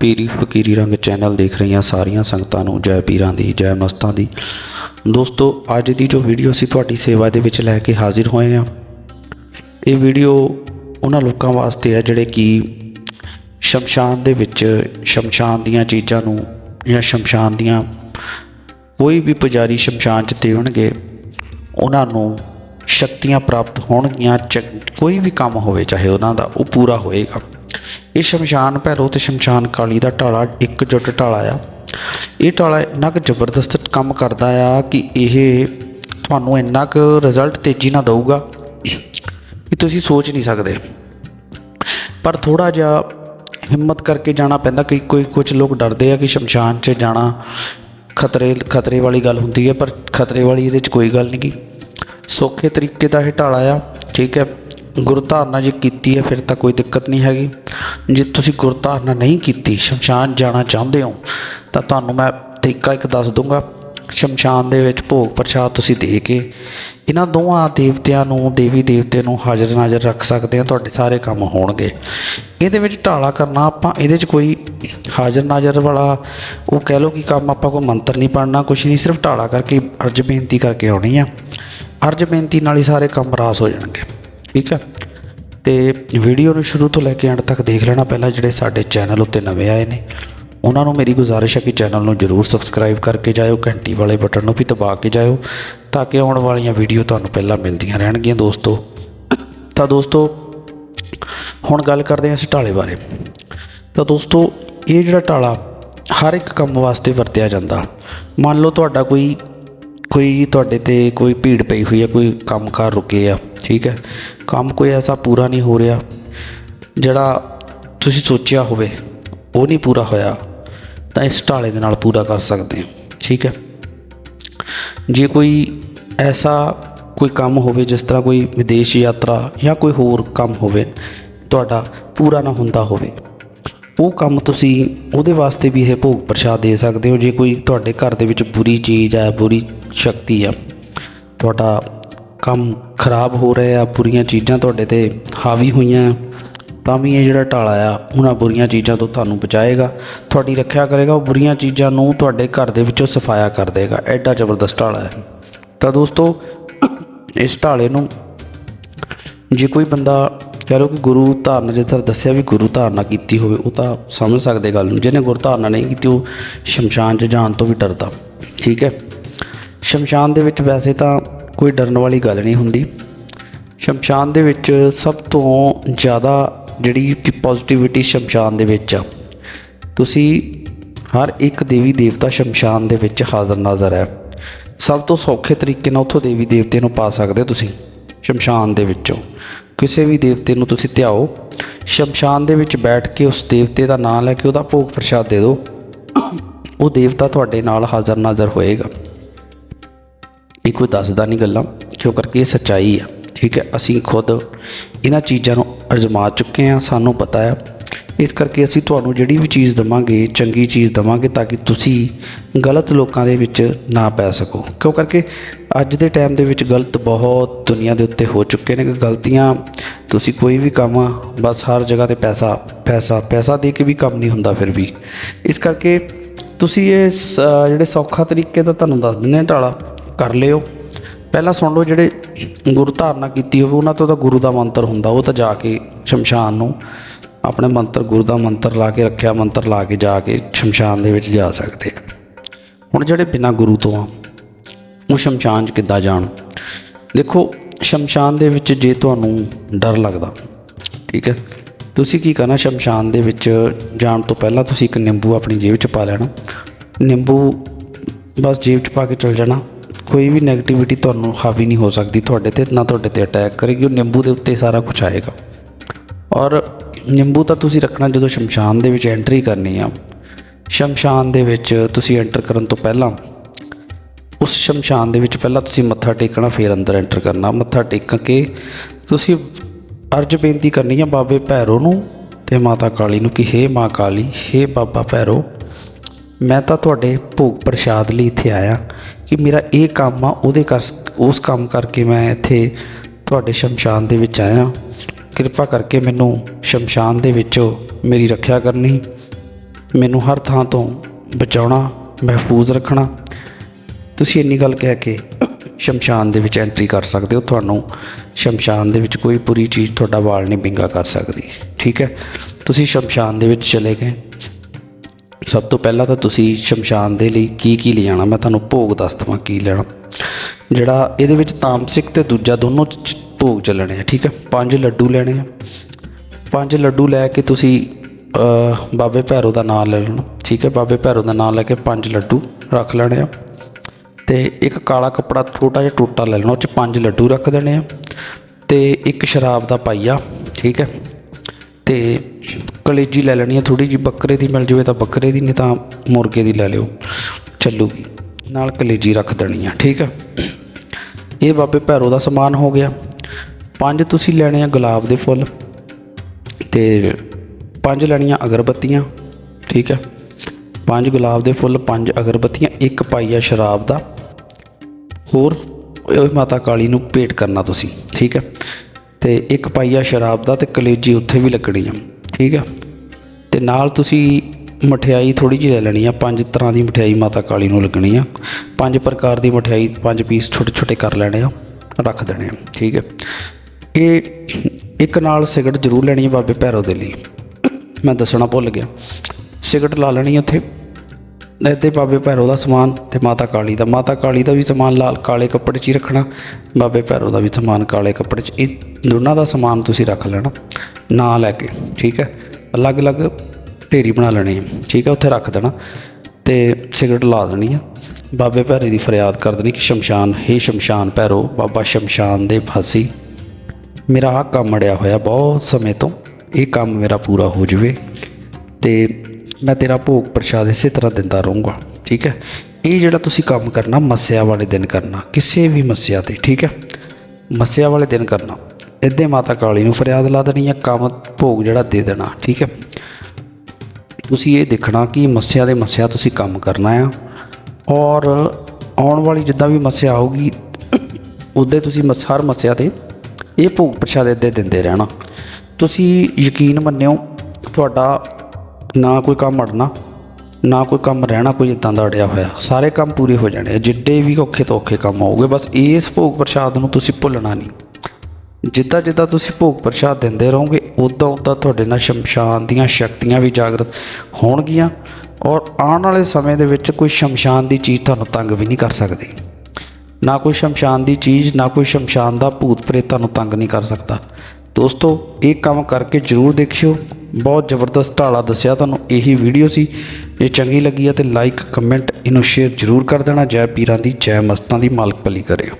ਪੀਰੀ ਫਕੀਰੀ ਰੰਗ ਚੈਨਲ ਦੇਖ ਰਹੀਆਂ ਸਾਰੀਆਂ ਸੰਗਤਾਂ ਨੂੰ ਜੈ ਪੀਰਾਂ ਦੀ, ਜੈ ਮਸਤਾਂ ਦੀ। ਦੋਸਤੋ, ਅੱਜ ਦੀ ਜੋ ਵੀਡੀਓ ਅਸੀਂ ਤੁਹਾਡੀ ਸੇਵਾ ਦੇ ਵਿੱਚ ਲੈ ਕੇ ਹਾਜ਼ਰ ਹੋਏ ਹਾਂ, ਇਹ ਵੀਡੀਓ ਉਹਨਾਂ ਲੋਕਾਂ ਵਾਸਤੇ ਹੈ ਜਿਹੜੇ ਕਿ ਸ਼ਮਸ਼ਾਨ ਦੇ ਵਿੱਚ ਸ਼ਮਸ਼ਾਨ ਦੀਆਂ ਚੀਜ਼ਾਂ ਨੂੰ ਜਾਂ ਸ਼ਮਸ਼ਾਨ ਦੀਆਂ ਕੋਈ ਵੀ ਪੁਜਾਰੀ ਸ਼ਮਸ਼ਾਨ 'ਚ ਦੇਵਣਗੇ, ਉਹਨਾਂ ਨੂੰ ਸ਼ਕਤੀਆਂ ਪ੍ਰਾਪਤ ਹੋਣਗੀਆਂ ਚ- ਕੋਈ ਵੀ ਕੰਮ ਹੋਵੇ, ਚਾਹੇ ਉਹਨਾਂ ਦਾ, ਉਹ ਪੂਰਾ ਹੋਏਗਾ। ਇਹ ਸ਼ਮਸ਼ਾਨ ਭੈਰੋ ਤੇ ਸ਼ਮਸ਼ਾਨ ਕਾਲੀ ਦਾ ਢਾਲਾ ਇੱਕ ਜੁੱਟ ਢਾਲਾ ਆ। ਇਹ ਢਾਲਾ ਇੰਨਾ ਕੁ ਜ਼ਬਰਦਸਤ ਕੰਮ ਕਰਦਾ ਆ ਕਿ ਇਹ ਤੁਹਾਨੂੰ ਇੰਨਾ ਕੁ ਰਿਜ਼ਲਟ ਤੇਜ਼ੀ ਨਾਲ ਦਊਗਾ ਕਿ ਤੁਸੀਂ ਸੋਚ ਨਹੀਂ ਸਕਦੇ। ਪਰ ਥੋੜਾ ਜਿਹਾ ਹਿੰਮਤ ਕਰਕੇ ਜਾਣਾ ਪੈਂਦਾ, ਕਿ ਕੋਈ ਕੁਝ ਲੋਕ ਡਰਦੇ ਆ ਕਿ ਸ਼ਮਸ਼ਾਨ 'ਚ ਜਾਣਾ ਖਤਰੇ ਖਤਰੇ ਵਾਲੀ ਗੱਲ ਹੁੰਦੀ ਹੈ, ਪਰ ਖਤਰੇ ਵਾਲੀ ਇਹਦੇ 'ਚ ਕੋਈ ਗੱਲ ਨਹੀਂ ਗੀ। ਸੌਖੇ ਤਰੀਕੇ ਦਾ ਇਹ ਢਾਲਾ ਆ, ਠੀਕ ਹੈ। ਗੁਰੂ ਧਾਰਨਾ ਜੇ ਕੀਤੀ ਹੈ, ਫਿਰ ਤਾਂ ਕੋਈ ਦਿੱਕਤ ਨਹੀਂ ਹੈਗੀ। ਜੇ ਤੁਸੀਂ ਗੁਰੂ ਧਾਰਨਾ ਨਹੀਂ ਕੀਤੀ, ਸ਼ਮਸ਼ਾਨ ਜਾਣਾ ਚਾਹੁੰਦੇ ਹੋ, ਤਾਂ ਤੁਹਾਨੂੰ ਮੈਂ ਤਰੀਕਾ ਇੱਕ ਦੱਸ ਦੂੰਗਾ ਸ਼ਮਸ਼ਾਨ ਦੇ ਵਿੱਚ ਭੋਗ ਪ੍ਰਸ਼ਾਦ ਤੁਸੀਂ ਦੇ ਕੇ ਇਹਨਾਂ ਦੋਵਾਂ ਦੇਵਤਿਆਂ ਨੂੰ, ਦੇਵੀ ਦੇਵਤੇ ਨੂੰ ਹਾਜ਼ਰ ਨਾਜ਼ਰ ਰੱਖ ਸਕਦੇ ਆ, ਤੁਹਾਡੇ ਸਾਰੇ ਕੰਮ ਹੋਣਗੇ। ਇਹਦੇ ਵਿੱਚ ਢਾਲਾ ਕਰਨਾ, ਆਪਾਂ ਇਹਦੇ 'ਚ ਕੋਈ ਹਾਜ਼ਰ ਨਾਜ਼ਰ ਵਾਲਾ, ਉਹ ਕਹਿ ਲਓ ਕਿ ਕੰਮ ਆਪਾਂ ਕੋਈ ਮੰਤਰ ਨਹੀਂ ਪੜਨਾ ਕੁਛ ਨਹੀਂ, ਸਿਰਫ ਢਾਲਾ ਕਰਕੇ ਅਰਜ ਬੇਨਤੀ ਕਰਕੇ ਆਉਣੀ ਆ। ਅਰਜ ਬੇਨਤੀ ਨਾਲ ਹੀ ਸਾਰੇ ਕੰਮ ਰਾਸ ਹੋ ਜਾਣਗੇ। ਠੀਕ ਹੈ ਤੇ ਵੀਡੀਓ ਨੂੰ ਸ਼ੁਰੂ ਤੋਂ ਲੈ ਕੇ ਅੰਤ ਤੱਕ ਦੇਖ ਲੈਣਾ। ਪਹਿਲਾਂ ਜਿਹੜੇ ਸਾਡੇ ਚੈਨਲ ਉੱਤੇ ਨਵੇਂ ਆਏ ਨੇ, ਉਹਨਾਂ ਨੂੰ ਮੇਰੀ ਗੁਜ਼ਾਰਿਸ਼ ਹੈ ਕਿ ਚੈਨਲ ਨੂੰ ਜਰੂਰ ਸਬਸਕ੍ਰਾਈਬ ਕਰਕੇ ਜਾਇਓ, ਘੰਟੀ ਵਾਲੇ ਬਟਨ ਨੂੰ ਵੀ ਦਬਾ ਕੇ ਜਾਇਓ, ਤਾਂ ਕਿ ਆਉਣ ਵਾਲੀਆਂ ਵੀਡੀਓ ਤੁਹਾਨੂੰ ਪਹਿਲਾਂ ਮਿਲਦੀਆਂ ਰਹਿਣਗੀਆਂ ਦੋਸਤੋ। ਤਾਂ ਦੋਸਤੋ, ਹੁਣ ਗੱਲ ਕਰਦੇ ਹਾਂ ਅਸੀਂ ਢਾਲੇ ਬਾਰੇ। ਤਾਂ ਦੋਸਤੋ, ਇਹ ਜਿਹੜਾ ਢਾਲਾ ਹਰ ਇੱਕ ਕੰਮ ਵਾਸਤੇ ਵਰਤਿਆ ਜਾਂਦਾ। ਮੰਨ ਲਓ ਤੁਹਾਡਾ ਕੋਈ ਕੋਈ ਤੁਹਾਡੇ ਤੇ ਕੋਈ ਭੀੜ ਪਈ ਹੋਈ ਹੈ ਕੋਈ ਕੰਮਕਾਰ ਰੁਕੇ ਆ, ਠੀਕ ਹੈ? ਕੰਮ ਕੋਈ ਐਸਾ ਪੂਰਾ ਨਹੀਂ ਹੋ ਰਿਹਾ ਜਿਹੜਾ ਤੁਸੀਂ ਸੋਚਿਆ ਹੋਵੇ, ਉਹ ਨਹੀਂ ਪੂਰਾ ਹੋਇਆ, ਤਾਂ ਇਸ ਢਾਲੇ ਦੇ ਨਾਲ ਪੂਰਾ ਕਰ ਸਕਦੇ ਹੋ, ਠੀਕ ਹੈ? ਜੇ ਕੋਈ ਐਸਾ ਕੋਈ ਕੰਮ ਹੋਵੇ, ਜਿਸ ਤਰ੍ਹਾਂ ਕੋਈ ਵਿਦੇਸ਼ ਯਾਤਰਾ ਜਾਂ ਕੋਈ ਹੋਰ ਕੰਮ ਹੋਵੇ, ਤੁਹਾਡਾ ਪੂਰਾ ਨਾ ਹੁੰਦਾ ਹੋਵੇ, ਉਹ ਕੰਮ ਤੁਸੀਂ ਉਹਦੇ ਵਾਸਤੇ ਵੀ ਇਹ ਭੋਗ ਪ੍ਰਸ਼ਾਦ ਦੇ ਸਕਦੇ ਹੋ, ਜੇ ਕੋਈ ਤੁਹਾਡੇ ਘਰ ਦੇ ਵਿੱਚ ਬੁਰੀ ਚੀਜ਼ ਹੈ, ਬੁਰੀ ਸ਼ਕਤੀ ਆ। ਤੁਹਾਡਾ ਕੰਮ ਖਰਾਬ ਹੋ ਰਿਹਾ ਆ, ਬੁਰੀਆਂ ਚੀਜ਼ਾਂ ਤੁਹਾਡੇ ਤੇ ਹਾਵੀ ਹੋਈਆਂ ਤਾਂ ਵੀ ਇਹ ਜਿਹੜਾ ਢਾਲਾ ਆ, ਉਹਨਾਂ ਬੁਰੀਆਂ ਚੀਜ਼ਾਂ ਤੋਂ ਤੁਹਾਨੂੰ ਬਚਾਏਗਾ। ਤੁਹਾਡੀ ਰੱਖਿਆ ਕਰੇਗਾ, ਉਹ ਬੁਰੀਆਂ ਚੀਜ਼ਾਂ ਨੂੰ ਤੁਹਾਡੇ ਘਰ ਦੇ ਵਿੱਚੋਂ ਸਫਾਇਆ ਕਰ ਦੇਗਾ। ਐਡਾ ਜ਼ਬਰਦਸਤ ਢਾਲਾ ਹੈ ਤਾਂ ਦੋਸਤੋ, ਇਸ ਢਾਲੇ ਨੂੰ ਜੇ ਕੋਈ ਬੰਦਾ ਕਹਿ ਲਓ ਕਿ ਗੁਰੂ ਧਾਰਨਾ ਜੇ ਤੁਹਾਨੂੰ ਦੱਸਿਆ ਵੀ ਗੁਰੂ ਧਾਰਨਾ ਕੀਤੀ ਹੋਵੇ, ਉਹ ਤਾਂ ਸਮਝ ਸਕਦੇ ਗੱਲ ਨੂੰ। ਜਿਹਨੇ ਗੁਰੂ ਧਾਰਨਾ ਨਹੀਂ ਕੀਤੀ, ਉਹ ਸ਼ਮਸ਼ਾਨ 'ਚ ਜਾਣ ਤੋਂ ਵੀ ਡਰਦਾ। ਠੀਕ ਹੈ? ਸ਼ਮਸ਼ਾਨ ਦੇ ਵਿੱਚ ਵੈਸੇ ਤਾਂ ਕੋਈ ਡਰਨ ਵਾਲੀ ਗੱਲ ਨਹੀਂ ਹੁੰਦੀ। ਸ਼ਮਸ਼ਾਨ ਦੇ ਵਿੱਚ ਸਭ ਤੋਂ ਜ਼ਿਆਦਾ ਜਿਹੜੀ ਕਿ ਪੋਜ਼ਿਟਿਵਿਟੀ ਸ਼ਮਸ਼ਾਨ ਦੇ ਵਿੱਚ ਆ। ਤੁਸੀਂ ਹਰ ਇੱਕ ਦੇਵੀ ਦੇਵਤਾ ਸ਼ਮਸ਼ਾਨ ਦੇ ਵਿੱਚ ਹਾਜ਼ਰ ਨਾਜ਼ਰ ਹੈ। ਸਭ ਤੋਂ ਸੌਖੇ ਤਰੀਕੇ ਨਾਲ ਉੱਥੋਂ ਦੇਵੀ ਦੇਵਤੇ ਨੂੰ ਪਾ ਸਕਦੇ ਹੋ ਤੁਸੀਂ, ਸ਼ਮਸ਼ਾਨ ਦੇ ਵਿੱਚੋਂ। ਕਿਸੇ ਵੀ ਦੇਵਤੇ ਨੂੰ ਤੁਸੀਂ ਧਿਆਓ, ਸ਼ਮਸ਼ਾਨ ਦੇ ਵਿੱਚ ਬੈਠ ਕੇ ਉਸ ਦੇਵਤੇ ਦਾ ਨਾਮ ਲੈ ਕੇ ਉਹਦਾ ਭੋਗ ਪ੍ਰਸ਼ਾਦ ਦੇ ਦਿਓ। ਉਹ ਦੇਵਤਾ ਤੁਹਾਡੇ ਨਾਲ ਹਾਜ਼ਰ ਨਾਜ਼ਰ ਹੋਏਗਾ। ਇਹ ਕੋਈ ਦੱਸਦਾ ਨਹੀਂ ਗੱਲਾਂ ਕਿਉਂ ਕਰਕੇ ਇਹ ਸੱਚਾਈ ਆ, ਠੀਕ ਹੈ? ਅਸੀਂ ਖੁਦ ਇਹਨਾਂ ਚੀਜ਼ਾਂ ਨੂੰ ਅਜ਼ਮਾ ਚੁੱਕੇ ਹਾਂ, ਸਾਨੂੰ ਪਤਾ ਆ। ਇਸ ਕਰਕੇ ਅਸੀਂ ਤੁਹਾਨੂੰ ਜਿਹੜੀ ਵੀ ਚੀਜ਼ ਦਵਾਂਗੇ, ਚੰਗੀ ਚੀਜ਼ ਦਵਾਂਗੇ, ਤਾਂ ਕਿ ਤੁਸੀਂ ਗਲਤ ਲੋਕਾਂ ਦੇ ਵਿੱਚ ਨਾ ਪੈ ਸਕੋ। ਕਿਉਂ ਕਰਕੇ ਅੱਜ ਦੇ ਟਾਈਮ ਦੇ ਵਿੱਚ ਗਲਤ ਬਹੁਤ ਦੁਨੀਆ ਦੇ ਉੱਤੇ ਹੋ ਚੁੱਕੇ ਨੇ, ਕਿ ਗਲਤੀਆਂ, ਤੁਸੀਂ ਕੋਈ ਵੀ ਕੰਮ ਬਸ ਹਰ ਜਗ੍ਹਾ ਤੇ ਪੈਸਾ ਪੈਸਾ ਪੈਸਾ ਦੇ ਕੇ ਵੀ ਕੰਮ ਨਹੀਂ ਹੁੰਦਾ ਫਿਰ ਵੀ। ਇਸ ਕਰਕੇ ਤੁਸੀਂ ਇਹ ਸ- ਜਿਹੜੇ ਸੌਖਾ ਤਰੀਕੇ ਦਾ ਤੁਹਾਨੂੰ ਦੱਸ ਦਿੰਦੇ ਹਾਂ ਢਾਲਾ। ਕਰ ਲਿਓ। ਪਹਿਲਾਂ ਸੁਣ ਲਓ ਜਿਹੜੇ ਗੁਰੂ ਧਾਰਨਾ ਕੀਤੀ ਹੋਵੇ, ਉਹਨਾਂ ਤੋਂ ਤਾਂ ਗੁਰੂ ਦਾ ਮੰਤਰ ਹੁੰਦਾ, ਉਹ ਤਾਂ ਜਾ ਕੇ ਸ਼ਮਸ਼ਾਨ ਨੂੰ ਆਪਣੇ ਮੰਤਰ, ਗੁਰੂ ਦਾ ਮੰਤਰ ਲਾ ਕੇ ਰੱਖਿਆ, ਮੰਤਰ ਲਾ ਕੇ ਜਾ ਕੇ ਸ਼ਮਸ਼ਾਨ ਦੇ ਵਿੱਚ ਜਾ ਸਕਦੇ ਆ। ਹੁਣ ਜਿਹੜੇ ਬਿਨਾਂ ਗੁਰੂ ਤੋਂ ਆ, ਉਹ ਸ਼ਮਸ਼ਾਨ 'ਚ ਕਿੱਦਾਂ ਜਾਣ? ਦੇਖੋ, ਸ਼ਮਸ਼ਾਨ ਦੇ ਵਿੱਚ ਜੇ ਤੁਹਾਨੂੰ ਡਰ ਲੱਗਦਾ, ਠੀਕ ਹੈ? ਤੁਸੀਂ ਕੀ ਕਰਨਾ, ਸ਼ਮਸ਼ਾਨ ਦੇ ਵਿੱਚ ਜਾਣ ਤੋਂ ਪਹਿਲਾਂ ਤੁਸੀਂ ਇੱਕ ਨਿੰਬੂ ਆਪਣੀ ਜੇਬ 'ਚ ਪਾ ਲੈਣਾ। ਨਿੰਬੂ ਬਸ ਜੇਬ 'ਚ ਪਾ ਕੇ ਚਲ ਜਾਣਾ। ਕੋਈ ਵੀ 네ਗੇਟਿਵਿਟੀ ਤੁਹਾਨੂੰ ਹਾਵੀ ਨਹੀਂ ਹੋ ਸਕਦੀ ਤੁਹਾਡੇ ਤੇ, ਨਾ ਤੁਹਾਡੇ ਤੇ ਅਟੈਕ ਕਰੇਗੀ, ਉਹ ਨਿੰਬੂ ਦੇ ਉੱਤੇ ਸਾਰਾ ਕੁਝ ਆਏਗਾ। ਔਰ ਨਿੰਬੂ ਤਾਂ ਤੁਸੀਂ ਰੱਖਣਾ ਜਦੋਂ ਸ਼ਮਸ਼ਾਨ ਦੇ ਵਿੱਚ ਐਂਟਰੀ ਕਰਨੀ ਆ। ਸ਼ਮਸ਼ਾਨ ਦੇ ਵਿੱਚ ਤੁਸੀਂ ਐਂਟਰ ਕਰਨ ਤੋਂ ਪਹਿਲਾਂ, ਉਸ ਸ਼ਮਸ਼ਾਨ ਦੇ ਵਿੱਚ ਪਹਿਲਾਂ ਤੁਸੀਂ ਮੱਥਾ ਟੇਕਣਾ, ਫਿਰ ਅੰਦਰ ਐਂਟਰ ਕਰਨਾ। ਮੱਥਾ ਟੇਕ ਕੇ ਤੁਸੀਂ ਅਰਜ ਬੇਨਤੀ ਕਰਨੀ ਆ, ਬਾਬੇ ਭੈਰੋ ਨੂੰ ਤੇ ਮਾਤਾ ਕਾਲੀ ਨੂੰ ਕਿ, ਹੇ ਮਾਂ ਕਾਲੀ, ਹੇ ਬਾਬਾ ਭੈਰੋ, ਮੈਂ ਤਾਂ ਤੁਹਾਡੇ ਭੋਗ ਪ੍ਰਸ਼ਾਦ ਲਈ ਇੱਥੇ ਆਇਆ। ਕਿ ਮੇਰਾ ਇਹ ਕੰਮ ਆ, ਉਹਦੇ ਕਰ ਉਸ ਕੰਮ ਕਰਕੇ ਮੈਂ ਇੱਥੇ ਤੁਹਾਡੇ ਸ਼ਮਸ਼ਾਨ ਦੇ ਵਿੱਚ ਆਇਆ। ਕਿਰਪਾ ਕਰਕੇ ਮੈਨੂੰ ਸ਼ਮਸ਼ਾਨ ਦੇ ਵਿੱਚੋਂ ਮੇਰੀ ਰੱਖਿਆ ਕਰਨੀ। ਮੈਨੂੰ ਹਰ ਥਾਂ ਤੋਂ ਬਚਾਉਣਾ, ਮਹਿਫੂਜ਼ ਰੱਖਣਾ। ਤੁਸੀਂ ਇੰਨੀ ਗੱਲ ਕਹਿ ਕੇ ਸ਼ਮਸ਼ਾਨ ਦੇ ਵਿੱਚ ਐਂਟਰੀ ਕਰ ਸਕਦੇ ਹੋ। ਤੁਹਾਨੂੰ ਸ਼ਮਸ਼ਾਨ ਦੇ ਵਿੱਚ ਕੋਈ ਬੁਰੀ ਚੀਜ਼ ਤੁਹਾਡਾ ਵਾਲ ਨਹੀਂ ਬਿੰਗਾ ਕਰ ਸਕਦੀ। ਠੀਕ ਹੈ? ਤੁਸੀਂ ਸ਼ਮਸ਼ਾਨ ਦੇ ਵਿੱਚ ਚਲੇ ਗਏ। ਸਭ ਤੋਂ ਪਹਿਲਾਂ ਤਾਂ ਤੁਸੀਂ ਸ਼ਮਸ਼ਾਨ ਦੇ ਲਈ ਕੀ ਕੀ ਲਿਜਾਣਾ ਮੈਂ ਤੁਹਾਨੂੰ ਭੋਗ ਦੱਸ ਦਵਾਂ ਕੀ ਲੈਣਾ। ਜਿਹੜਾ ਇਹਦੇ ਵਿੱਚ ਤਾਮਸਿਕ ਤੇ ਦੂਜਾ ਦੋਨੋਂ ਭੋਗ ਚੱਲਣੇ ਆ, ਠੀਕ ਹੈ? ਪੰਜ ਲੱਡੂ ਲੈਣੇ ਆ। ਪੰਜ ਲੱਡੂ ਲੈ ਕੇ ਤੁਸੀਂ ਬਾਬੇ ਭੈਰੋ ਦਾ ਨਾਮ ਲੈ ਲੈਣਾ, ਠੀਕ ਹੈ? ਬਾਬੇ ਭੈਰੋ ਦਾ ਨਾਮ ਲੈ ਕੇ ਪੰਜ ਲੱਡੂ ਰੱਖ ਲੈਣੇ ਆ। ਤੇ ਇੱਕ ਕਾਲਾ ਕੱਪੜਾ ਛੋਟਾ ਜਿਹਾ ਟੋਟਾ ਲੈ ਲੈਣਾ, ਉਹ 'ਚ ਪੰਜ ਲੱਡੂ ਰੱਖ ਦੇਣੇ ਆ। ਤੇ ਇੱਕ ਸ਼ਰਾਬ ਦਾ ਪਾਈਆ, ਠੀਕ ਹੈ? ਕਲੇਜੀ ਲੈ ਲੈਣੀ ਹੈ ਥੋੜੀ ਜਿਹੀ ਬੱਕਰੇ ਦੀ ਮਿਲ ਜਾਵੇ ਤਾਂ ਬੱਕਰੇ ਦੀ, ਨਹੀਂ ਤਾਂ ਮੁਰਗੇ ਦੀ ਲੈ ਲਿਓ। ਚੱਲੂਗੀ। ਨਾਲ ਕਲੇਜੀ ਰੱਖ ਦੇਣੀ ਆ, ਠੀਕ ਹੈ ਇਹ ਬਾਬੇ ਭੈਰੋ ਦਾ ਸਮਾਨ ਹੋ ਗਿਆ। ਪੰਜ ਤੁਸੀਂ ਲੈਣੇ ਆ ਗੁਲਾਬ ਦੇ ਫੁੱਲ ਤੇ ਪੰਜ ਲੈਣੀਆਂ ਅਗਰਬੱਤੀਆਂ, ਠੀਕ ਹੈ ਪੰਜ ਗੁਲਾਬ ਦੇ ਫੁੱਲ, ਪੰਜ ਅਗਰਬੱਤੀਆਂ, ਇੱਕ ਪਾਈਆ ਸ਼ਰਾਬ ਦਾ। ਹੋਰ, ਇਹ ਮਾਤਾ ਕਾਲੀ ਨੂੰ ਭੇਟ ਕਰਨਾ ਤੁਸੀਂ, ਠੀਕ ਹੈ ਤੇ ਇੱਕ ਪਾਈਆ ਸ਼ਰਾਬ ਦਾ ਤੇ ਕਲੇਜੀ ਉੱਥੇ ਵੀ ਲੱਗਣੀ ਆ। ਠੀਕ ਹੈ ਤੇ ਨਾਲ ਤੁਸੀਂ ਮਠਿਆਈ ਥੋੜੀ ਜਿਹੀ ਲੈ ਲੈਣੀ ਆ। ਪੰਜ ਤਰ੍ਹਾਂ ਦੀ ਮਠਿਆਈ ਮਾਤਾ ਕਾਲੀ ਨੂੰ ਲੱਗਣੀ ਆ। ਪੰਜ ਪ੍ਰਕਾਰ ਦੀ ਮਠਿਆਈ, ਪੰਜ ਪੀਸ ਛੋਟੇ ਛੋਟੇ ਕਰ ਲੈਣੇ ਆ। ਰੱਖ ਦੇਣੇ ਆ। ਠੀਕ ਹੈ ਇਹ ਇੱਕ ਨਾਲ ਸਿਗਰਟ ਜ਼ਰੂਰ ਲੈਣੀ ਹੈ ਬਾਬੇ ਭੈਰੋ ਦੇ ਲਈ। ਮੈਂ ਦੱਸਣਾ ਭੁੱਲ ਗਿਆ। ਸਿਗਰਟ ਲਾ ਲੈਣੀ ਉੱਥੇ। ਇੱਥੇ ਬਾਬੇ ਭੈਰੋ ਦਾ ਸਮਾਨ ਤੇ ਮਾਤਾ ਕਾਲੀ ਦਾ। ਮਾਤਾ ਕਾਲੀ ਦਾ ਵੀ ਸਮਾਨ ਲਾਲ ਕਾਲੇ ਕੱਪੜੇ 'ਚ ਹੀ ਰੱਖਣਾ। ਬਾਬੇ ਭੈਰੋ ਦਾ ਵੀ ਸਮਾਨ ਕਾਲੇ ਕੱਪੜੇ 'ਚ। ਇਹ ਦੋਨਾਂ ਦਾ ਸਮਾਨ ਤੁਸੀਂ ਰੱਖ ਲੈਣਾ। ਨਾਂ ਲੈ ਕੇ, ਠੀਕ ਹੈ? ਅਲੱਗ-ਅਲੱਗ ਢੇਰੀ ਬਣਾ ਲੈਣੀ ਹੈ। ਠੀਕ ਹੈ? ਉੱਥੇ ਰੱਖ ਦੇਣਾ ਤੇ ਸਿਗਰਟ ਲਾ ਦੇਣੀ ਆ ਬਾਬੇ ਭੈਰੇ ਦੀ ਫਰਿਆਦ ਕਰ ਦੇਣੀ ਕਿ ਸ਼ਮਸ਼ਾਨ, ਹੇ ਸ਼ਮਸ਼ਾਨ ਭੈਰੋ, ਬਾਬਾ ਸ਼ਮਸ਼ਾਨ ਦੇ ਫਾਸੀ ਮੇਰਾ ਆਹ ਕੰਮ ਅੜਿਆ ਹੋਇਆ ਬਹੁਤ ਸਮੇਂ ਤੋਂ। ਇਹ ਕੰਮ ਮੇਰਾ ਪੂਰਾ ਹੋ ਜਾਵੇ ਤੇ ਮੈਂ ਤੇਰਾ ਭੋਗ ਪ੍ਰਸ਼ਾਦ ਇਸੇ ਤਰ੍ਹਾਂ ਦਿੰਦਾ ਰਹੂੰਗਾ, ਠੀਕ ਹੈ? ਇਹ ਜਿਹੜਾ ਤੁਸੀਂ ਕੰਮ ਕਰਨਾ, ਮੱਸਿਆ ਵਾਲੇ ਦਿਨ ਕਰਨਾ, ਕਿਸੇ ਵੀ ਮੱਸਿਆ ਤੇ, ਠੀਕ ਹੈ? ਮੱਸਿਆ ਵਾਲੇ ਦਿਨ ਕਰਨਾ। ਇੱਦੇ ਮਾਤਾ ਕਾਲੀ ਨੂੰ ਫਰਿਆਦ ਲਾ ਦੇਣੀ ਹੈ, ਕੰਮ, ਭੋਗ ਜਿਹੜਾ ਦੇ ਦੇਣਾ, ਠੀਕ ਹੈ? ਤੁਸੀਂ ਇਹ ਦੇਖਣਾ ਕਿ ਮੱਸਿਆ ਦੇ ਮੱਸਿਆ ਤੁਸੀਂ ਕੰਮ ਕਰਨਾ ਆ, ਔਰ ਆਉਣ ਵਾਲੀ ਜਿੱਦਾਂ ਵੀ ਮੱਸਿਆ ਆਊਗੀ, ਉਹਦੇ ਤੁਸੀਂ ਮਸ, ਹਰ ਮੱਸਿਆ ਤੇ ਇਹ ਭੋਗ ਪ੍ਰਸ਼ਾਦ ਇੱਦੇ ਦਿੰਦੇ ਰਹਿਣਾ। ਤੁਸੀਂ ਯਕੀਨ ਮੰਨਿਓ, ਤੁਹਾਡਾ ਨਾ ਕੋਈ ਕੰਮ ਅੜਨਾ, ਨਾ ਕੋਈ ਕੰਮ ਰਹਿਣਾ, ਕੋਈ ਇਦਾਂ ਦਾ ਅੜਿਆ ਹੋਇਆ। ਸਾਰੇ ਕੰਮ ਪੂਰੇ ਹੋ ਜਾਣੇ। ਜਿੱਡੇ ਵੀ ਔਖੇ ਤੋਂ ਔਖੇ ਕੰਮ ਆਉਗੇ ਬਸ ਇਸ ਭੋਗ ਪ੍ਰਸ਼ਾਦ ਨੂੰ ਤੁਸੀਂ ਭੁੱਲਣਾ ਨਹੀਂ। ਜਿੱਦਾਂ ਜਿੱਦਾਂ ਤੁਸੀਂ ਭੋਗ ਪ੍ਰਸ਼ਾਦ ਦਿੰਦੇ ਰਹੋਗੇ ਉਦਾਂ ਉਦਾਂ ਤੁਹਾਡੇ ਨਾਲ ਸ਼ਮਸ਼ਾਨ ਦੀਆਂ ਸ਼ਕਤੀਆਂ ਵੀ ਜਾਗਰਤ ਹੋਣਗੀਆਂ ਔਰ ਆਉਣ ਵਾਲੇ ਸਮੇਂ ਦੇ ਵਿੱਚ ਕੋਈ ਸ਼ਮਸ਼ਾਨ ਦੀ ਚੀਜ਼ ਤੁਹਾਨੂੰ ਤੰਗ ਵੀ ਨਹੀਂ ਕਰ ਸਕਦੀ। ਨਾ ਕੋਈ ਸ਼ਮਸ਼ਾਨ ਦੀ ਚੀਜ਼, ਨਾ ਕੋਈ ਸ਼ਮਸ਼ਾਨ ਦਾ ਭੂਤ ਪ੍ਰੇਤ ਤੁਹਾਨੂੰ ਤੰਗ ਨਹੀਂ ਕਰ ਸਕਦਾ। ਦੋਸਤੋ, ਇਹ ਕੰਮ ਕਰਕੇ ਜਰੂਰ ਦੇਖਿਓ। ਬਹੁਤ ਜ਼ਬਰਦਸਤ ਢਾਲਾ ਦੱਸਿਆ ਤੁਹਾਨੂੰ, ਇਹੀ ਵੀਡੀਓ ਸੀ। ਜੇ ਚੰਗੀ ਲੱਗੀ ਹੈ ਤੇ ਲਾਈਕ ਕਮੈਂਟ ਇਹਨੂੰ ਸ਼ੇਅਰ ਜਰੂਰ ਕਰ ਦੇਣਾ। ਜੈ ਪੀਰਾਂ ਦੀ, ਜੈ ਮਸਤਾਂ ਦੀ ਮਾਲਕ ਭਲੀ ਕਰਿਓ।